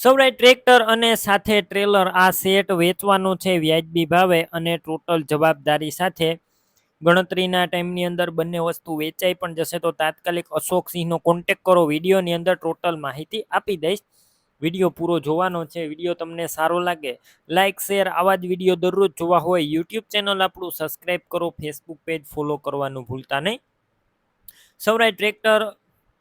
સૌરાય tractor અને સાથે trailer આ સેટ વેચવાનું છે વ્યાજબી ભાવે અને ટોટલ જવાબદારી સાથે. ગણતરીના ટાઈમની અંદર બંને વસ્તુ વેચાઈ પણ જશે તો તાત્કાલિક અશોક સિંહનો કોન્ટેક કરો. વિડીયોની અંદર ટોટલ માહિતી આપી દઈશ. વીડિયો પૂરો જોવાનો છે. વીડિયો તમને સારો લાગે લાઇક શેર આવા જ વીડિયો દરરોજ જોવા હોય યુટ્યુબ ચેનલ આપણું સબસ્ક્રાઈબ કરો. ફેસબુક પેજ ફોલો કરવાનું ભૂલતા નહીં. સૌરાય ટ્રેક્ટર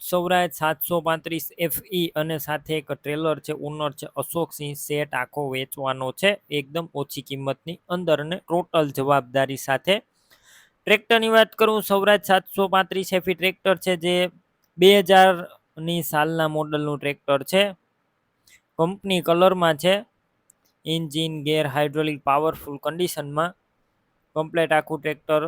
સૌરાય સાતસો પાંત્રીસ એફઈ અને સાથે એક ટ્રેલર છે ઓનર છે અશોક સિંહ સેટ આખો વેચવાનો છે. એકદમ ઓછી કિંમતની અંદર અને ટોટલ જવાબદારી સાથે. ટ્રેક્ટરની વાત કરું સૌરાજ સાતસો પાંત્રીસ એફી ટ્રેક્ટર છે, જે બે હજારની સાલના મોડલનું ટ્રેક્ટર છે. કંપની કલરમાં છે ઇન્જિન ગેર હાઇડ્રોલિક પાવરફુલ કન્ડિશનમાં કમ્પ્લેટ આખું ટ્રેક્ટર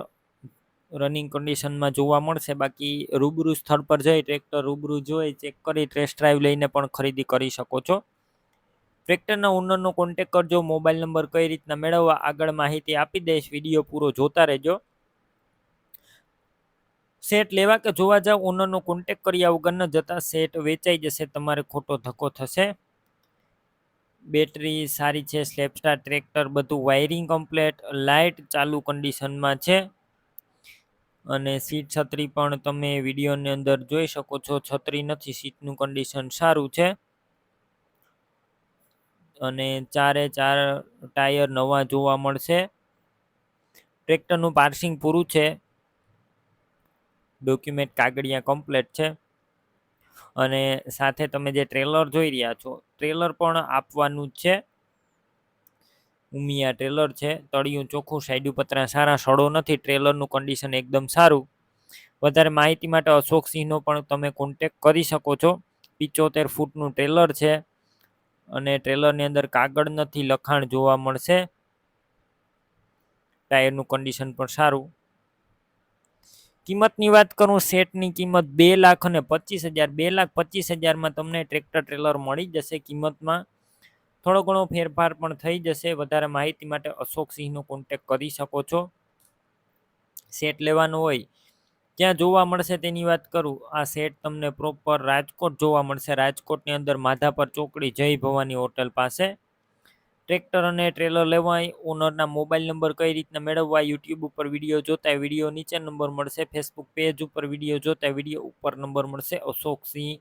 રનિંગ કન્ડિશનમાં જોવા મળશે. બાકી રૂબરૂ સ્થળ પર જઈ ટ્રેક્ટર રૂબરૂ જોઈ ચેક કરી ટેસ્ટ ડ્રાઈવ લઈને પણ ખરીદી કરી શકો છો. ટ્રેક્ટરના ઓનરનો કોન્ટેક કરજો મોબાઈલ નંબર કઈ રીતના મેળવવા આગળ માહિતી આપી દઈશ. વીડિયો પૂરો જોતા રહેજો. સેટ લેવા કે જોવા જાવ ઓનરનો કોન્ટેક કર્યા વગર ન જતા સેટ વેચાઈ જશે, તમારે ખોટો ધક્કો થશે. બેટરી સારી છે સ્લેપસ્ટાર ટ્રેક્ટર બધું વાયરિંગ કમ્પ્લેટ લાઇટ ચાલુ કન્ડિશનમાં છે. અને સીટ છત્રી પણ તમે વિડીયોની અંદર જોઈ શકો છો. છત્રી નથી, સીટનું કન્ડિશન સારું છે. અને ચારે ચાર ટાયર નવા જોવા મળશે. ટ્રેક્ટરનું પાર્સિંગ પૂરું છે. ડોક્યુમેન્ટ કાગળિયા કમ્પ્લેટ છે. અને સાથે તમે જે ટ્રેલર જોઈ રહ્યા છો, ટ્રેલર પણ આપવાનું જ છે. ઉમિયા ટ્રેલર છે, તળિયું ચોખ્ખું સાઈડ પતરા સારા સડો નથી ટ્રેલરનું કન્ડિશન એકદમ સારું. વધારે માહિતી માટે અશોક સિંહનો પણ તમે કોન્ટેક કરી શકો છો. પિચોતેર ફૂટનું ટ્રેલર છે અને ટ્રેલરની અંદર કાગળ નથી, લખાણ જોવા મળશે. ટાયરનું કન્ડિશન પણ સારું. કિંમતની વાત કરું સેટની કિંમત બે લાખ અને પચીસ હજાર, બે લાખ પચીસ હજારમાં તમને ટ્રેક્ટર ટ્રેલર મળી જશે કિંમતમાં. થોડો ઘણો ફેરફાર પણ થઈ જશે. વધારે માહિતી માટે અશોક સિંહનો કોન્ટેક કરી શકો છો. સેટ લેવાનો હોય. ત્યાં જોવા મળશે તેની વાત કરું. આ સેટ તમને પ્રોપર રાજકોટ જોવા મળશે. રાજકોટની અંદર માધાપર ચોકડી જય ભવાની હોટલ પાસે. ટ્રેક્ટર અને ટ્રેલર લેવાય. ઓનરના મોબાઈલ નંબર કઈ રીતના મેળવવા યુટ્યુબ ઉપર વીડિયો જોતા વીડિયો નીચે નંબર મળશે. ફેસબુક પેજ ઉપર વીડિયો જોતા વીડિયો ઉપર નંબર મળશે. અશોક સિંહ